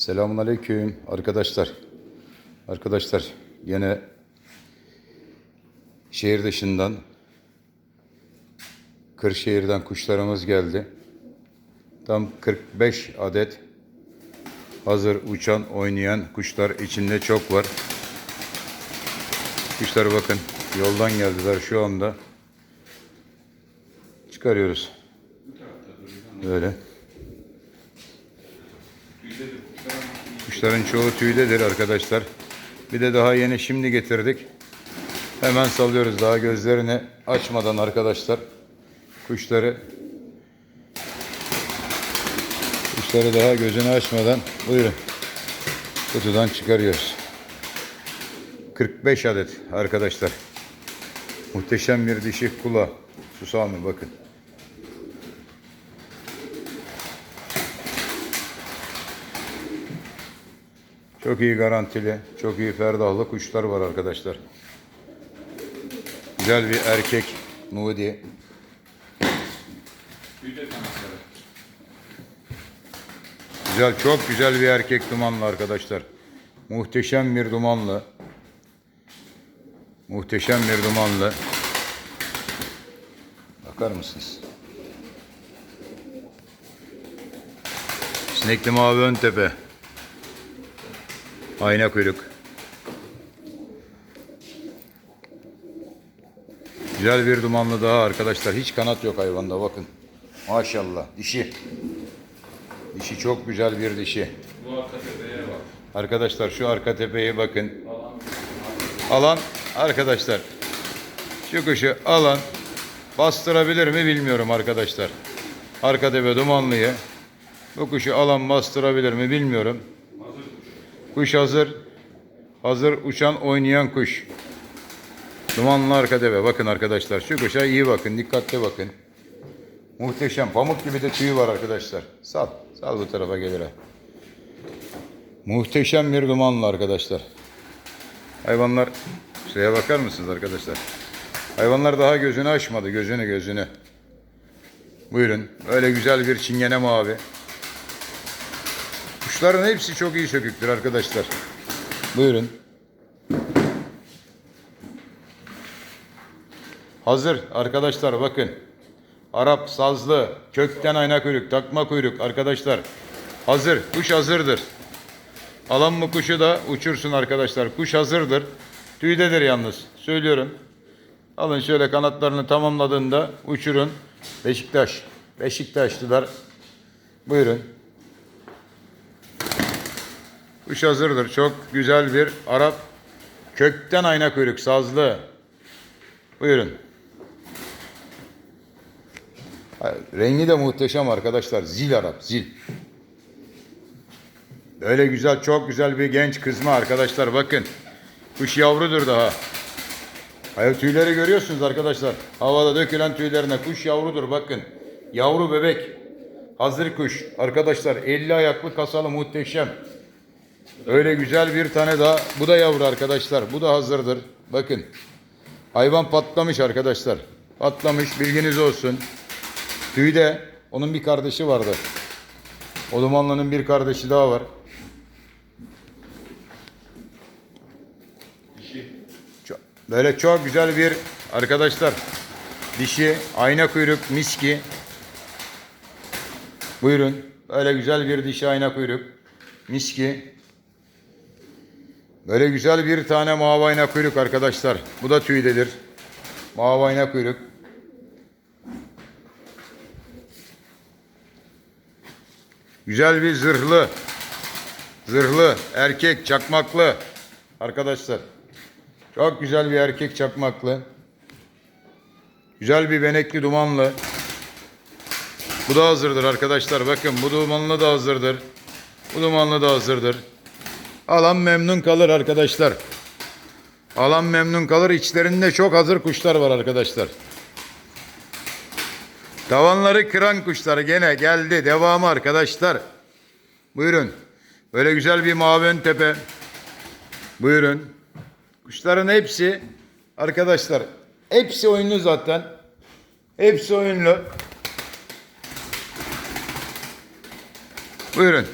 Selamun Aleyküm arkadaşlar. Arkadaşlar yine şehir dışından Kırşehir'den kuşlarımız geldi. Tam 45 adet hazır uçan oynayan kuşlar içinde çok var. Kuşlar bakın yoldan geldiler şu anda. Çıkarıyoruz. Böyle. Kuşların çoğu tüydedir arkadaşlar. Bir de daha yeni şimdi getirdik. Hemen salıyoruz daha gözlerini açmadan arkadaşlar. Kuşları Kuşları daha gözünü açmadan buyurun. Kutudan çıkarıyoruz. 45 adet arkadaşlar. Muhteşem bir dişi kula. Susami bakın. Çok iyi garantili, çok iyi ferdahlı kuşlar var arkadaşlar. Güzel bir erkek Nudi. Güzel, çok güzel bir erkek dumanlı arkadaşlar. Muhteşem bir dumanlı. Muhteşem bir dumanlı. Bakar mısınız? Sinekli mavi ön tepe. Ayna kuyruk. Güzel bir dumanlı daha arkadaşlar. Hiç kanat yok hayvanda bakın. Maşallah. Dişi. Dişi çok güzel bir dişi. Bu arka tepeye bak. Arkadaşlar şu arka tepeye bakın. Alan arkadaşlar. Şu kuşu alan bastırabilir mi bilmiyorum arkadaşlar. Arka tepe dumanlıyı. Bu kuşu alan bastırabilir mi bilmiyorum. Kuş hazır. Hazır uçan oynayan kuş. Dumanlı arka tepe. Bakın arkadaşlar şu kuşa iyi bakın. Dikkatli bakın. Muhteşem. Pamuk gibi de tüyü var arkadaşlar. Sal. Sal bu tarafa gelir ha. Muhteşem bir dumanlı arkadaşlar. Hayvanlar şuraya bakar mısınız arkadaşlar? Hayvanlar daha gözünü açmadı. Gözünü gözünü. Buyurun. Öyle güzel bir çingene mavi. Kuşların hepsi çok iyi söküktür arkadaşlar. Buyurun. Hazır arkadaşlar bakın. Arap sazlı, kökten ayna kuyruk, takma kuyruk arkadaşlar. Hazır. Kuş hazırdır. Alan mı kuşu da uçursun arkadaşlar. Kuş hazırdır. Tüydedir yalnız. Söylüyorum. Alın şöyle kanatlarını tamamladığında uçurun. Beşiktaş. Beşiktaşlılar. Buyurun. Kuş hazırdır. Çok güzel bir Arap kökten ayna kuyruk sazlı. Buyurun. Rengi de muhteşem arkadaşlar. Zil Arap, zil. Öyle güzel, çok güzel bir genç kızma arkadaşlar. Bakın. Kuş yavrudur daha. Hayır tüyleri görüyorsunuz arkadaşlar. Havada dökülen tüylerine kuş yavrudur bakın. Yavru bebek. Hazır kuş. Arkadaşlar 50 ayaklı kasalı muhteşem. Öyle güzel bir tane daha. Bu da yavru arkadaşlar. Bu da hazırdır. Bakın. Hayvan patlamış arkadaşlar. Patlamış bilginiz olsun. Tüyde onun bir kardeşi vardı. O dumanlının bir kardeşi daha var. Böyle çok güzel bir arkadaşlar. Dişi, ayna kuyruk, miski. Buyurun. Böyle güzel bir dişi ayna kuyruk. Miski. Böyle güzel bir tane mavi kuyruk arkadaşlar. Bu da tüydedir. Mavi kuyruk. Güzel bir zırhlı. Zırhlı, erkek, çakmaklı. Arkadaşlar. Çok güzel bir erkek çakmaklı. Güzel bir benekli dumanlı. Bu da hazırdır arkadaşlar. Bakın bu dumanlı da hazırdır. Bu dumanlı da hazırdır. Alan memnun kalır arkadaşlar. Alan memnun kalır. İçlerinde çok hazır kuşlar var arkadaşlar. Tavanları kıran kuşlar gene geldi. Devamı arkadaşlar. Buyurun. Böyle güzel bir mavi ön tepe. Buyurun. Kuşların hepsi arkadaşlar hepsi oyunlu zaten. Hepsi oyunlu. Buyurun.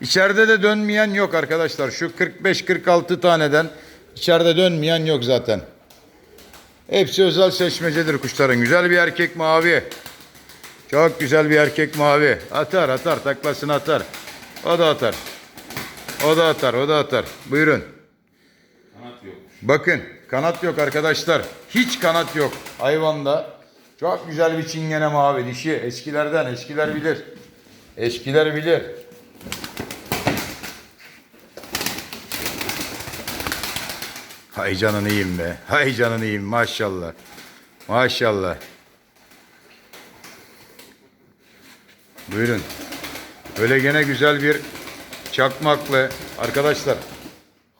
İçeride de dönmeyen yok arkadaşlar. Şu 45-46 taneden içeride dönmeyen yok zaten. Hepsi özel seçmecedir kuşların. Güzel bir erkek mavi. Çok güzel bir erkek mavi. Atar atar taklasını atar. O da atar. O da atar o da atar. Buyurun. Kanat yok. Bakın kanat yok arkadaşlar. Hiç kanat yok hayvanda. Çok güzel bir çingene mavi dişi. Eskilerden eskiler bilir. Eskiler bilir. Hay canını yiyeyim be. Hay canını yiyeyim maşallah. Maşallah. Buyurun. Böyle gene güzel bir çakmaklı arkadaşlar.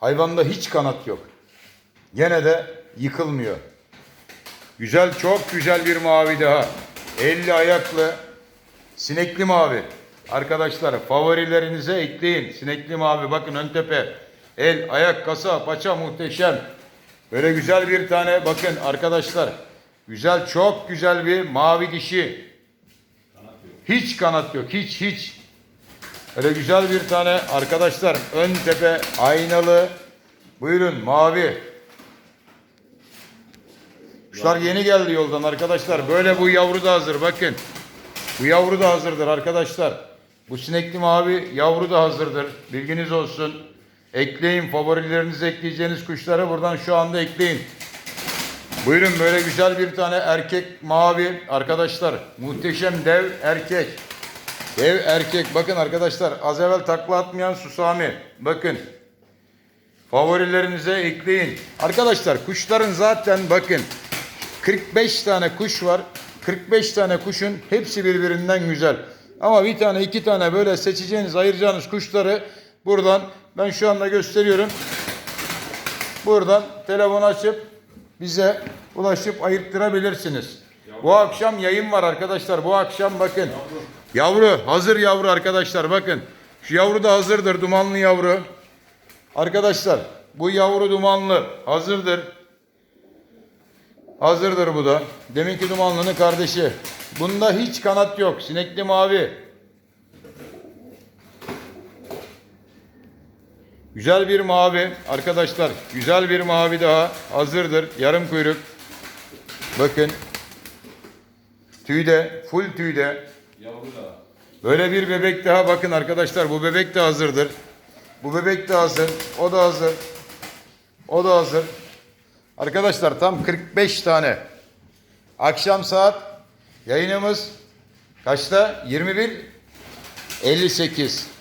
Hayvanda hiç kanat yok. Gene de yıkılmıyor. Güzel, çok güzel bir mavi daha. 50 ayaklı, sinekli mavi. Arkadaşlar favorilerinize ekleyin. Sinekli mavi bakın ön tepe. El, ayak, kasa, paça muhteşem. Böyle güzel bir tane bakın arkadaşlar. Güzel, çok güzel bir mavi dişi. Hiç kanat yok, hiç hiç. Öyle güzel bir tane arkadaşlar ön tepe aynalı. Buyurun mavi. Kuşlar yeni geldi yoldan arkadaşlar. Böyle bu yavru da hazır bakın. Bu yavru da hazırdır arkadaşlar. Bu sinekli mavi yavru da hazırdır. Bilginiz olsun. Ekleyin favorilerinizi ekleyeceğiniz kuşları buradan şu anda ekleyin. Buyurun böyle güzel bir tane erkek mavi arkadaşlar. Muhteşem dev erkek. Dev erkek. Bakın arkadaşlar az evvel takla atmayan Susami. Bakın. Favorilerinize ekleyin. Arkadaşlar kuşların zaten bakın 45 tane kuş var. 45 tane kuşun hepsi birbirinden güzel. Ama bir tane iki tane böyle seçeceğiniz ayıracağınız kuşları buradan ben şu anda gösteriyorum. Buradan telefon açıp bize ulaşıp ayırttırabilirsiniz. Bu akşam yayın var arkadaşlar. Bu akşam bakın. Yavru hazır yavru arkadaşlar bakın. Şu yavru da hazırdır dumanlı yavru. Arkadaşlar bu yavru dumanlı hazırdır. Hazırdır bu da. Deminki dumanlının kardeşi. Bunda hiç kanat yok. Sinekli mavi. Güzel bir mavi arkadaşlar. Güzel bir mavi daha hazırdır. Yarım kuyruk. Bakın. Tüyde, full tüyde. Yavru da. Böyle bir bebek daha bakın arkadaşlar bu bebek de hazırdır. Bu bebek de hazır. O da hazır. O da hazır. Arkadaşlar tam 45 tane. Akşam saat yayınımız kaçta? 21 58.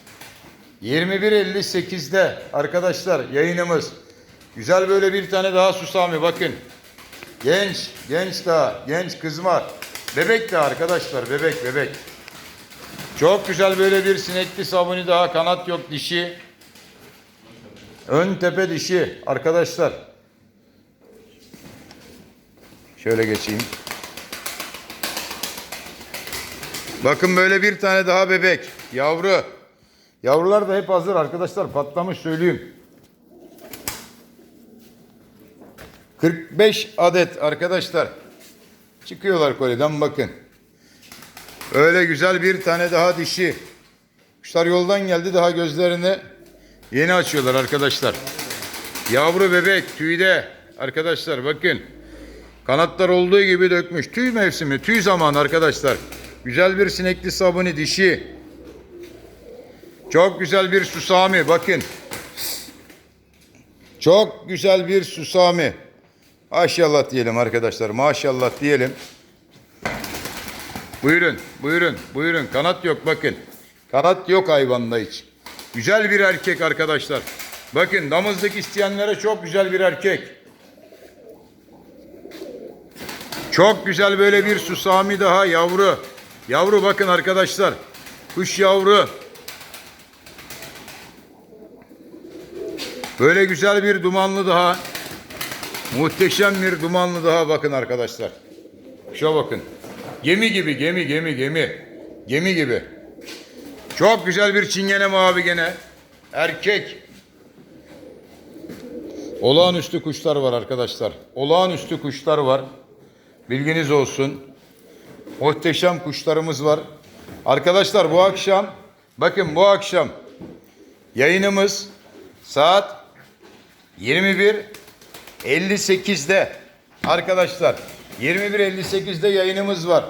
21.58'de arkadaşlar yayınımız. Güzel böyle bir tane daha susami bakın. Genç, genç daha, genç kızma. Bebek de arkadaşlar, bebek, bebek. Çok güzel böyle bir sinekli sabuni daha kanat yok dişi. Ön tepe dişi arkadaşlar. Şöyle geçeyim. Bakın böyle bir tane daha bebek. Yavru. Yavrular da hep hazır arkadaşlar. Patlamış söyleyeyim. 45 adet arkadaşlar. Çıkıyorlar koliden bakın. Öyle güzel bir tane daha dişi. Kuşlar yoldan geldi daha gözlerini yeni açıyorlar arkadaşlar. Yavru bebek tüyde arkadaşlar bakın. Kanatlar olduğu gibi dökmüş. Tüy mevsimi, tüy zamanı arkadaşlar. Güzel bir sinekli sabuni dişi. Çok güzel bir susami bakın. Çok güzel bir susami. Maşallah diyelim arkadaşlar. Maşallah diyelim. Buyurun, buyurun, buyurun. Kanat yok bakın. Kanat yok hayvanda hiç. Güzel bir erkek arkadaşlar. Bakın damızlık isteyenlere çok güzel bir erkek. Çok güzel böyle bir susami daha yavru. Yavru bakın arkadaşlar. Kuş yavru. Böyle güzel bir dumanlı daha. Muhteşem bir dumanlı daha bakın arkadaşlar. Şuna bakın. Gemi gibi gemi gemi gemi. Gemi gibi. Çok güzel bir çingene mavi gene. Erkek. Olağanüstü kuşlar var arkadaşlar. Olağanüstü kuşlar var. Bilginiz olsun. Muhteşem kuşlarımız var. Arkadaşlar bu akşam bakın bu akşam Yayınımız saat 21.58'de arkadaşlar 21.58'de yayınımız var.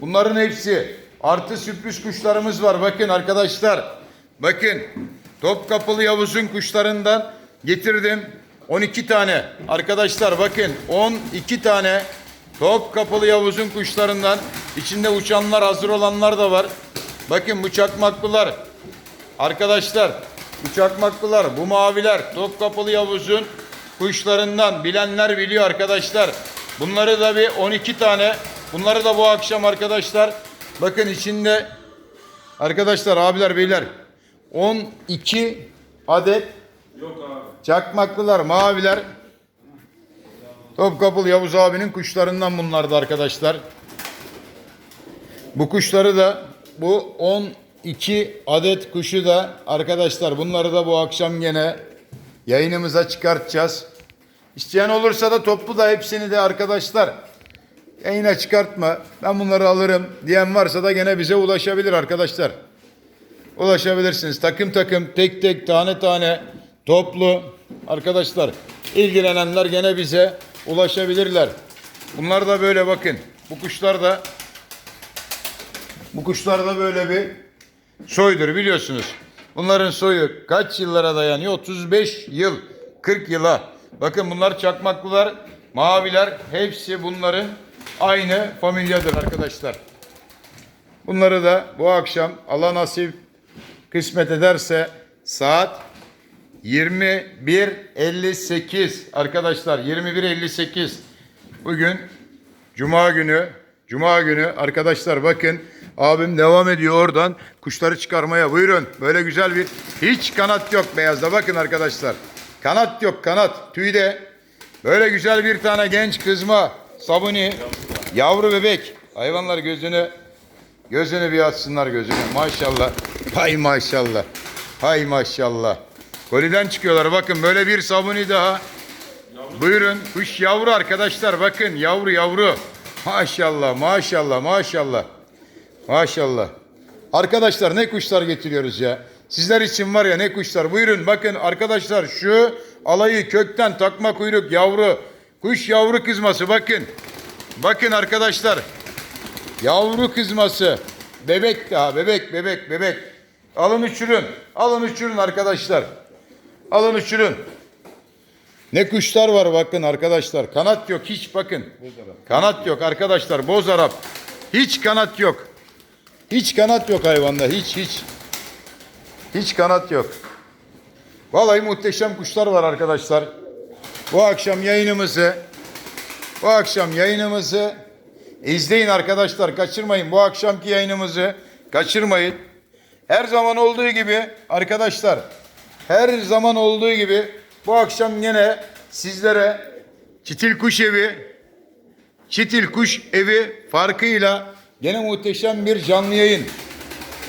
Bunların hepsi artı sürpriz kuşlarımız var. Bakın arkadaşlar. Bakın Topkapılı Yavuz'un kuşlarından getirdim. 12 tane. Arkadaşlar bakın 12 tane Topkapılı Yavuz'un kuşlarından içinde uçanlar hazır olanlar da var. Bakın bu çakmaklılar. Arkadaşlar bu çakmaklılar, bu maviler Topkapılı Yavuz'un kuşlarından bilenler biliyor arkadaşlar. Bunları da bir 12 tane. Bunları da bu akşam arkadaşlar. Bakın içinde arkadaşlar abiler beyler 12 adet Yok abi. çakmaklılar, maviler Topkapılı Yavuz abinin kuşlarından bunlardı arkadaşlar. Bu kuşları da bu 12 adet kuşu da arkadaşlar bunları da bu akşam gene yayınımıza çıkartacağız. İsteyen olursa da toplu da hepsini de arkadaşlar yayına çıkartma ben bunları alırım diyen varsa da gene bize ulaşabilir arkadaşlar. Ulaşabilirsiniz. Takım takım, tek tek, tane tane, toplu arkadaşlar ilgilenenler gene bize ulaşabilirler. Bunlar da böyle bakın. Bu kuşlar da bu kuşlar da böyle bir soydur biliyorsunuz. Bunların soyu kaç yıllara dayanıyor? 35 yıl, 40 yıla. Bakın bunlar çakmaklılar, maviler hepsi bunların aynı familyadır arkadaşlar. Bunları da bu akşam Allah nasip kısmet ederse saat 21.58 arkadaşlar 21.58 bugün Cuma günü Cuma günü arkadaşlar bakın abim devam ediyor oradan kuşları çıkarmaya buyurun böyle güzel bir hiç kanat yok beyazda bakın arkadaşlar kanat yok kanat tüyde böyle güzel bir tane genç kızma sabuni yavru bebek hayvanlar gözünü Gözünü bir açsınlar gözünü. Maşallah. Hay maşallah. Hay maşallah. Koliden çıkıyorlar. Bakın böyle bir sabuni daha. Buyurun. Kuş yavru arkadaşlar. Bakın yavru yavru. Maşallah maşallah maşallah. Maşallah. Arkadaşlar ne kuşlar getiriyoruz ya. Sizler için var ya ne kuşlar. Buyurun bakın arkadaşlar şu alayı kökten takma kuyruk yavru. Kuş yavru kızması bakın. Bakın arkadaşlar. Yavru kızması. Bebek daha bebek bebek bebek. Alın uçurun. Alın uçurun arkadaşlar. Alın uçurun. Ne kuşlar var bakın arkadaşlar. Kanat yok hiç bakın. Kanat yok arkadaşlar. Boz Arap. Hiç kanat yok. Hiç kanat yok hayvanda. Hiç hiç. Hiç kanat yok. Vallahi muhteşem kuşlar var arkadaşlar. Bu akşam yayınımızı bu akşam yayınımızı izleyin arkadaşlar. Kaçırmayın. Bu akşamki yayınımızı kaçırmayın. Her zaman olduğu gibi arkadaşlar her zaman olduğu gibi bu akşam yine sizlere Çitil Kuş Evi Çitil Kuş Evi farkıyla gene muhteşem bir canlı yayın.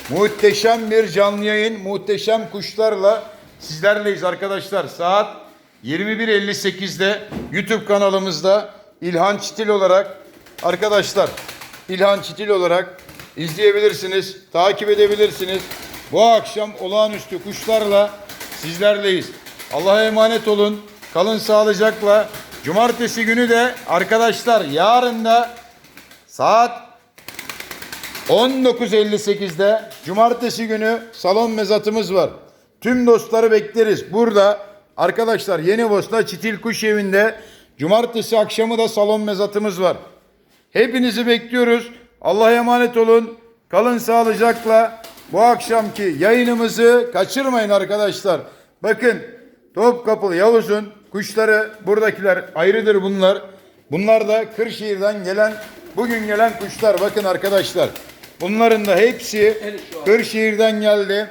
Muhteşem bir canlı yayın, muhteşem kuşlarla sizlerleyiz arkadaşlar. Saat 21.58'de YouTube kanalımızda İlhan Çitil olarak arkadaşlar İlhan Çitil olarak izleyebilirsiniz, takip edebilirsiniz. Bu akşam olağanüstü kuşlarla sizlerleyiz. Allah'a emanet olun. Kalın sağlıcakla. Cumartesi günü de arkadaşlar yarın da saat 19.58'de cumartesi günü salon mezatımız var. Tüm dostları bekleriz. Burada arkadaşlar Yeni Bosna Çitil Kuş Evi'nde cumartesi akşamı da salon mezatımız var. Hepinizi bekliyoruz. Allah'a emanet olun. Kalın sağlıcakla. Bu akşamki yayınımızı kaçırmayın arkadaşlar. Bakın Topkapılı Yavuz'un kuşları buradakiler ayrıdır bunlar. Bunlar da Kırşehir'den gelen bugün gelen kuşlar. Bakın arkadaşlar. Bunların da hepsi Kırşehir'den geldi.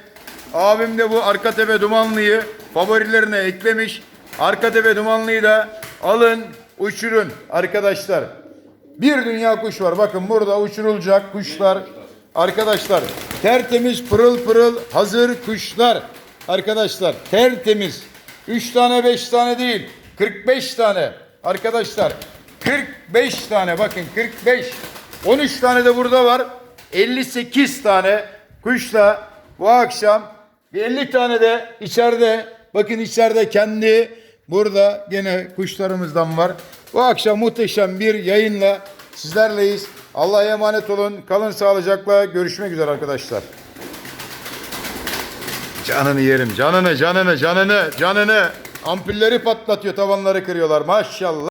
Abim de bu Arkatepe Dumanlı'yı favorilerine eklemiş. Arkatepe Dumanlı'yı da alın uçurun arkadaşlar. Bir dünya kuş var. Bakın burada uçurulacak kuşlar. Arkadaşlar tertemiz pırıl pırıl hazır kuşlar. Arkadaşlar tertemiz. 3 tane 5 tane değil. 45 tane. Arkadaşlar 45 tane bakın 45. 13 tane de burada var. 58 tane kuşla bu akşam Bir 50 tane de içeride. Bakın içeride kendi burada gene kuşlarımızdan var. Bu akşam muhteşem bir yayınla sizlerleyiz. Allah'a emanet olun. Kalın sağlıcakla. Görüşmek üzere arkadaşlar. Canını yerim. Canını, canını, canını, canını. Ampulleri patlatıyor, tavanları kırıyorlar. Maşallah.